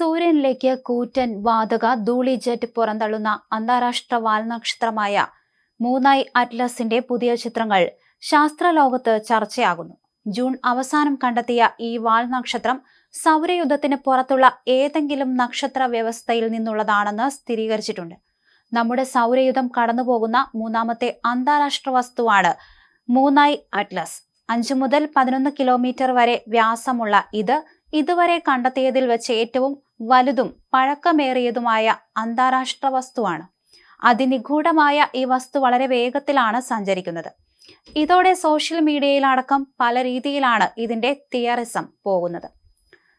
സൂര്യനിലേക്ക് കൂറ്റൻ വാതക ധൂളി ജെറ്റ് പുറന്തള്ളുന്ന അന്താരാഷ്ട്ര വാൽനക്ഷത്രമായ മൂന്നായി അറ്റ്ലസിന്റെ പുതിയ ചിത്രങ്ങൾ ശാസ്ത്രലോകത്ത് ചർച്ചയാകുന്നു. ജൂൺ അവസാനം കണ്ടെത്തിയ ഈ വാൽനക്ഷത്രം സൗരയുദ്ധത്തിന് പുറത്തുള്ള ഏതെങ്കിലും നക്ഷത്ര വ്യവസ്ഥയിൽ നിന്നുള്ളതാണെന്ന് സ്ഥിരീകരിച്ചിട്ടുണ്ട്. നമ്മുടെ സൗരയുധം കടന്നുപോകുന്ന മൂന്നാമത്തെ അന്താരാഷ്ട്ര വസ്തുവാണ് മൂന്നായി അറ്റ്ലസ്. അഞ്ചു മുതൽ പതിനൊന്ന് കിലോമീറ്റർ വരെ വ്യാസമുള്ള ഇത് ഇതുവരെ കണ്ടെത്തിയതിൽ വെച്ച് ഏറ്റവും വലുതും പഴക്കമേറിയതുമായ അന്താരാഷ്ട്ര വസ്തുവാണ്. അതിനിഗൂഢമായ ഈ വസ്തു വളരെ വേഗത്തിലാണ് സഞ്ചരിക്കുന്നത്. ഇതോടെ സോഷ്യൽ മീഡിയയിലടക്കം പല രീതിയിലാണ് ഇതിന്റെ തിയറിസം പോകുന്നത്.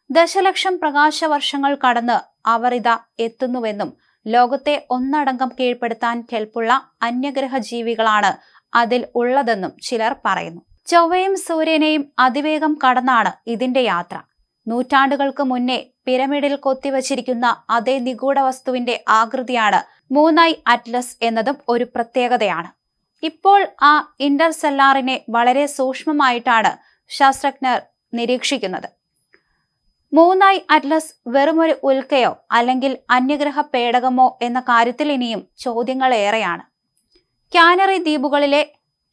ദശലക്ഷം പ്രകാശ വർഷങ്ങൾ കടന്ന് അവർ ഇതാ എത്തുന്നുവെന്നും ലോകത്തെ ഒന്നടങ്കം കീഴ്പ്പെടുത്താൻ കെൽപ്പുള്ള അന്യഗ്രഹ ജീവികളാണ് അതിൽ ഉള്ളതെന്നും ചിലർ പറയുന്നു. ചൊവ്വയും സൂര്യനെയും അതിവേഗം കടന്നാണ് ഇതിന്റെ യാത്ര. നൂറ്റാണ്ടുകൾക്ക് മുന്നേ പിരമിഡിൽ കൊത്തിവച്ചിരിക്കുന്ന അതേ നിഗൂഢ വസ്തുവിന്റെ ആകൃതിയാണ് മൂന്നായി അറ്റ്ലസ് എന്നതും ഒരു പ്രത്യേകതയാണ്. ഇപ്പോൾ ആ ഇന്റർസെല്ലാറിനെ വളരെ സൂക്ഷ്മമായിട്ടാണ് ശാസ്ത്രജ്ഞർ നിരീക്ഷിക്കുന്നത്. മൂന്നായി അറ്റ്ലസ് വെറുമൊരു ഉൽക്കയോ അല്ലെങ്കിൽ അന്യഗ്രഹ പേടകമോ എന്ന കാര്യത്തിൽ ഇനിയും ചോദ്യങ്ങൾ ഏറെയാണ് കാനറി ദ്വീപുകളിലെ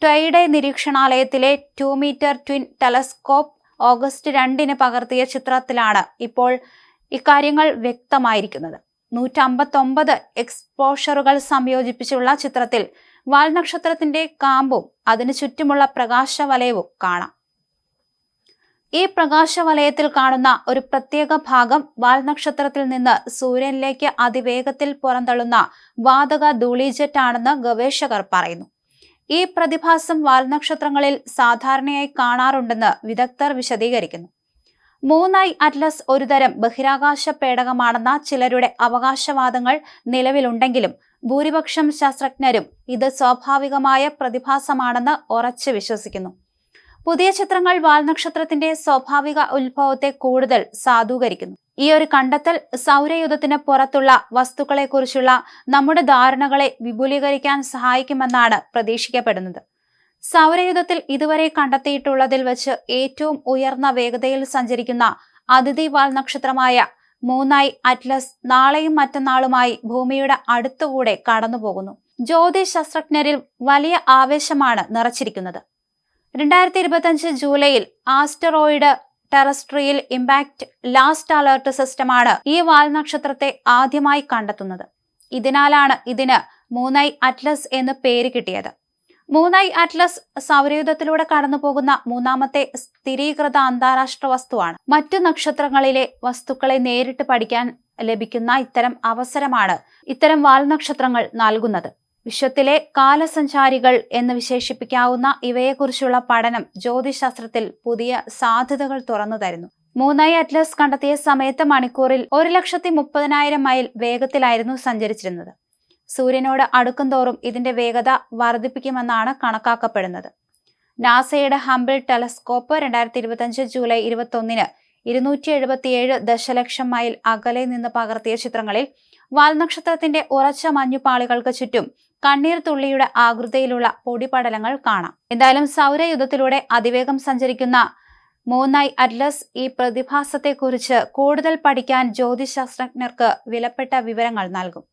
Teide നിരീക്ഷണാലയത്തിലെ two metre twin telescope August രണ്ടിന് പകർത്തിയ ചിത്രത്തിലാണ് ഇപ്പോൾ ഇക്കാര്യങ്ങൾ വ്യക്തമായിരിക്കുന്നത്. നൂറ്റമ്പത്തൊമ്പത് എക്സ്പോഷറുകൾ സംയോജിപ്പിച്ചുള്ള ചിത്രത്തിൽ വാൽനക്ഷത്രത്തിന്റെ കാമ്പും അതിനു ചുറ്റുമുള്ള പ്രകാശവലയവും കാണാം. ഈ പ്രകാശവലയത്തിൽ കാണുന്ന ഒരു പ്രത്യേക ഭാഗം വാൽനക്ഷത്രത്തിൽ നിന്ന് സൂര്യനിലേക്ക് അതിവേഗത്തിൽ പുറന്തള്ളുന്ന വാതക ധൂളിജെറ്റ് ആണെന്ന് ഗവേഷകർ പറയുന്നു. ഈ പ്രതിഭാസം വാൽനക്ഷത്രങ്ങളിൽ സാധാരണയായി കാണാറുണ്ടെന്ന് വിദഗ്ധർ വിശദീകരിക്കുന്നു. മൂന്നായി അറ്റ്ലസ് ഒരുതരം ബഹിരാകാശ പേടകമാണെന്ന ചിലരുടെ അവകാശവാദങ്ങൾ നിലവിലുണ്ടെങ്കിലും ഭൂരിപക്ഷം ശാസ്ത്രജ്ഞരും ഇത് സ്വാഭാവികമായ പ്രതിഭാസമാണെന്ന് ഉറച്ചു വിശ്വസിക്കുന്നു. പുതിയ ചിത്രങ്ങൾ വാൽനക്ഷത്രത്തിന്റെ സ്വാഭാവിക ഉത്ഭവത്തെ കൂടുതൽ സാധൂകരിക്കുന്നു. ഈ ഒരു കണ്ടെത്തൽ സൗരയുധത്തിന് പുറത്തുള്ള വസ്തുക്കളെക്കുറിച്ചുള്ള നമ്മുടെ ധാരണകളെ വിപുലീകരിക്കാൻ സഹായിക്കുമെന്നാണ് പ്രതീക്ഷിക്കപ്പെടുന്നത്. സൗരയുധത്തിൽ ഇതുവരെ കണ്ടെത്തിയിട്ടുള്ളതിൽ വച്ച് ഏറ്റവും ഉയർന്ന വേഗതയിൽ സഞ്ചരിക്കുന്ന അതിഥി വാൽനക്ഷത്രമായ മൂന്നായി അറ്റ്ലസ് നാളെയും മറ്റന്നാളുമായി ഭൂമിയുടെ അടുത്തുകൂടെ കടന്നുപോകുന്നു. ജ്യോതിശാസ്ത്രജ്ഞരിൽ വലിയ ആവേശമാണ് നിറച്ചിരിക്കുന്നത്. രണ്ടായിരത്തി ഇരുപത്തഞ്ച് ജൂലൈയിൽ asteroid terrestrial impact last alert സിസ്റ്റമാണ് ഈ വാൽനക്ഷത്രത്തെ ആദ്യമായി കണ്ടെത്തുന്നത്. ഇതിനാലാണ് ഇതിന് മൂന്നായി അറ്റ്ലസ് എന്ന് പേര് കിട്ടിയത്. മൂന്നായി അറ്റ്ലസ് സൗരയുധത്തിലൂടെ കടന്നുപോകുന്ന മൂന്നാമത്തെ സ്ഥിരീകൃത അന്താരാഷ്ട്ര വസ്തുവാണ്. മറ്റു നക്ഷത്രങ്ങളിലെ വസ്തുക്കളെ നേരിട്ട് പഠിക്കാൻ ലഭിക്കുന്ന ഇത്തരം അവസരമാണ് ഇത്തരം വാൽനക്ഷത്രങ്ങൾ നൽകുന്നത്. വിശ്വത്തിലെ കാലസഞ്ചാരികൾ എന്ന് വിശേഷിപ്പിക്കാവുന്ന ഇവയെക്കുറിച്ചുള്ള പഠനം ജ്യോതിശാസ്ത്രത്തിൽ പുതിയ സാധ്യതകൾ തുറന്നു തരുന്നു. മൂന്നായി അറ്റ്ലസ് കണ്ടെത്തിയ സമയത്ത് മണിക്കൂറിൽ ഒരു ലക്ഷത്തി മുപ്പതിനായിരം മൈൽ വേഗത്തിലായിരുന്നു സഞ്ചരിച്ചിരുന്നത്. സൂര്യനോട് അടുക്കുംതോറും ഇതിന്റെ വേഗത വർദ്ധിപ്പിക്കുമെന്നാണ് കണക്കാക്കപ്പെടുന്നത്. നാസയുടെ ഹംബിൾ ടെലസ്കോപ്പ് രണ്ടായിരത്തി ഇരുപത്തിയഞ്ച് ജൂലൈ ഇരുപത്തൊന്നിന് ഇരുന്നൂറ്റി എഴുപത്തിയേഴ് ദശലക്ഷം മൈൽ അകലെ നിന്ന് പകർത്തിയ ചിത്രങ്ങളിൽ വാൽനക്ഷത്രത്തിന്റെ ഉറച്ച മഞ്ഞുപാളികൾക്ക് ചുറ്റും കണ്ണീർ തുള്ളിയുടെ ആകൃതിയിലുള്ള പൊടിപടലങ്ങൾ കാണാം. എന്തായാലും സൗരയുദ്ധത്തിലൂടെ അതിവേഗം സഞ്ചരിക്കുന്ന മൂന്നായി അറ്റ്ലസ് ഈ പ്രതിഭാസത്തെക്കുറിച്ച് കൂടുതൽ പഠിക്കാൻ ജ്യോതിശാസ്ത്രജ്ഞർക്ക് വിലപ്പെട്ട വിവരങ്ങൾ നൽകും.